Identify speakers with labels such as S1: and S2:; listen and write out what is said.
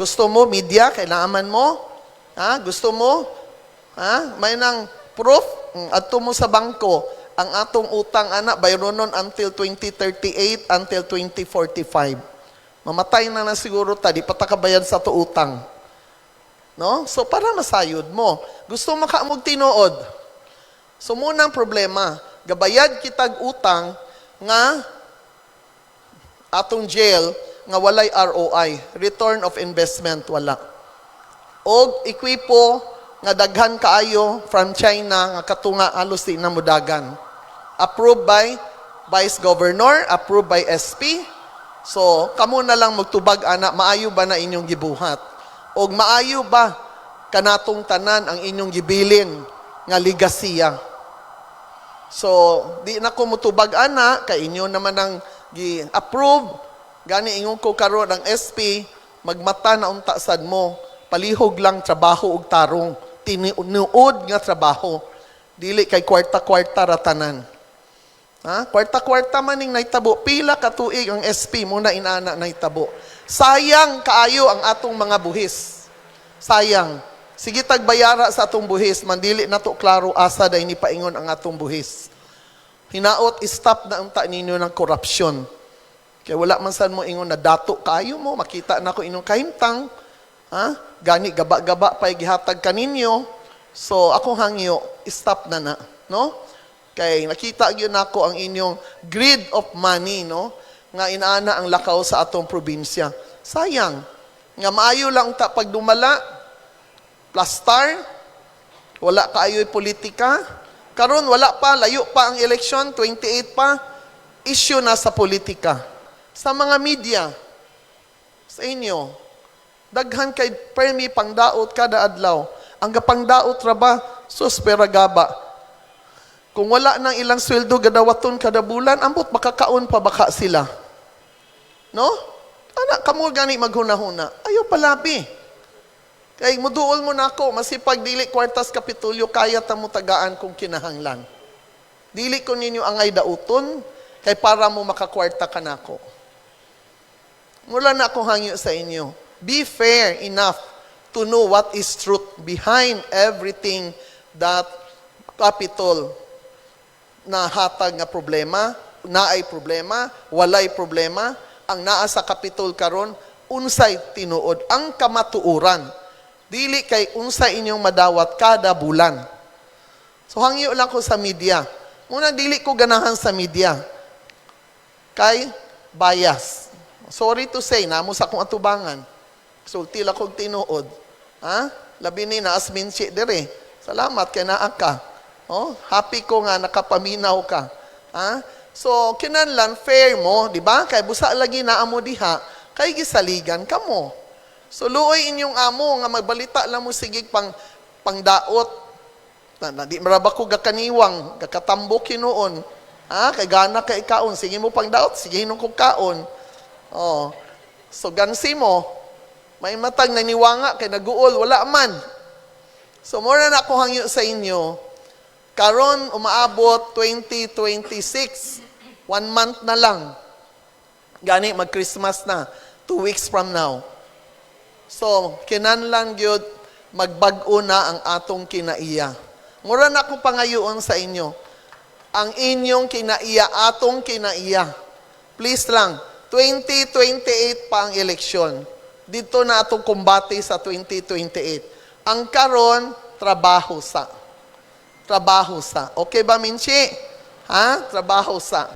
S1: Gusto mo, media, kailangan mo? Ha? Gusto mo? Ha? May nang proof? Mm, Adto mo sa bangko, ang atong utang, anak, bayron nun until 2038, until 2045. Mamatay na na siguro ta, di pa ta kabayad sa to utang. No? So, para masayod mo. Gusto makaamog tinuod. So, munang problema, gabayad kitag utang nga atong jail nga walay ROI, return of investment wala. Og ekwipo nga daghan kaayo from China nga katunga halos di na mudagan. Approved by Vice Governor, approved by SP. So, kamo na lang magtubag ana, maayo ba na inyong gibuhat? Og maayo ba kanatong tanan ang inyong gibilin nga ligasiya? So, di na ko mutubag ana, kay inyo naman ang gi-approve. Gani ingon ko karon ang SP, magmata na unta sad mo. Palihog lang trabaho ug tarong. Tinuod nga trabaho. Dili kay kwarta-kwarta ratanan. Ha? Kwarta-kwarta maning naitabo. Pila ka tuig ang SP mo na inana naitabo. Sayang kaayo ang atong mga buhis. Sayang. Sige tagbayara sa atong buhis, mandili na to klaro asa day ni paingon ang atong buhis. Hinaot, stop na unta ninyo ng korupsyon. Kaya wala man sad mo ingon na dato kayo mo, makita na ko inyong kahimtang. Ha? Gani, gaba-gaba pa gihatag kaninyo. So, ako hangyo, stop na na. No? Kay nakita gyud nako ang inyong greed of money, no? Nga inaana ang lakaw sa atong probinsya. Sayang. Nga maayo lang ta pag dumala, plastar, wala kaayo'y politika. Karon wala pa, layo pa ang eleksyon, 28 pa, issue na sa politika. Sa mga media, sa inyo, daghan kay permi pangdaot kada adlaw. Ang gapangdaot ra ba, sus peragaba. Kung wala nang ilang sweldo gadawaton kada bulan, ambot makakaon pa baka sila. No? Ana, kamo gani maghuna-huna. Ayaw palabi. Kay muduol mo nako, masipag dili kwartas kapitulyo kaya ta mo tagaan kung kinahanglan. Dili ko ninyo angay dauton kay para mo makakwarta ka nako. Mula na ako hangyo sa inyo. Be fair enough to know what is truth behind everything that capital na hatag nga problema, naay problema, walay problema, ang naa sa kapitol karon unsay tinuod ang kamatuuran. Dili kay unsay inyong madawat kada bulan. So hangyo lang ko sa media. Muna dili ko ganahan sa media. Kay bias sorry to say namo sa akong atubangan. Sulti lang kog tinuod. Ha? Labi ni na asminsi dire salamat kay naa ka. Oh happy ko nga nakapaminaw ka. Ha? So kinanlan fair mo di ba? Kay busa lagi naa mo diha. Kay gisaligan kamo so luoy inyong amo nga magbalita lang mo sigig pang pangdaot na, na di maraba ko gakaniwang gakatambok hinuon. Ha? Kay gana kay kaon sige mo pangdaot sige hinong kong kaon oh so gansi mo may matag naniwanga kay naguol wala man. So mura na ako hangyo sa inyo karon umaabot 2026 one month na lang. Gani mag Christmas na two weeks from now. So kinanlan gyud magbag-o na ang atong kinaiya. Mura na ako pangayoon sa inyo. Ang inyong kinaiya atong kinaiya. Please lang 2028 pa ang eleksyon. Dito na atong kumbate sa 2028 ang karon trabaho sa. Trabaho sa. Okay ba Minchi? Ha? Trabaho sa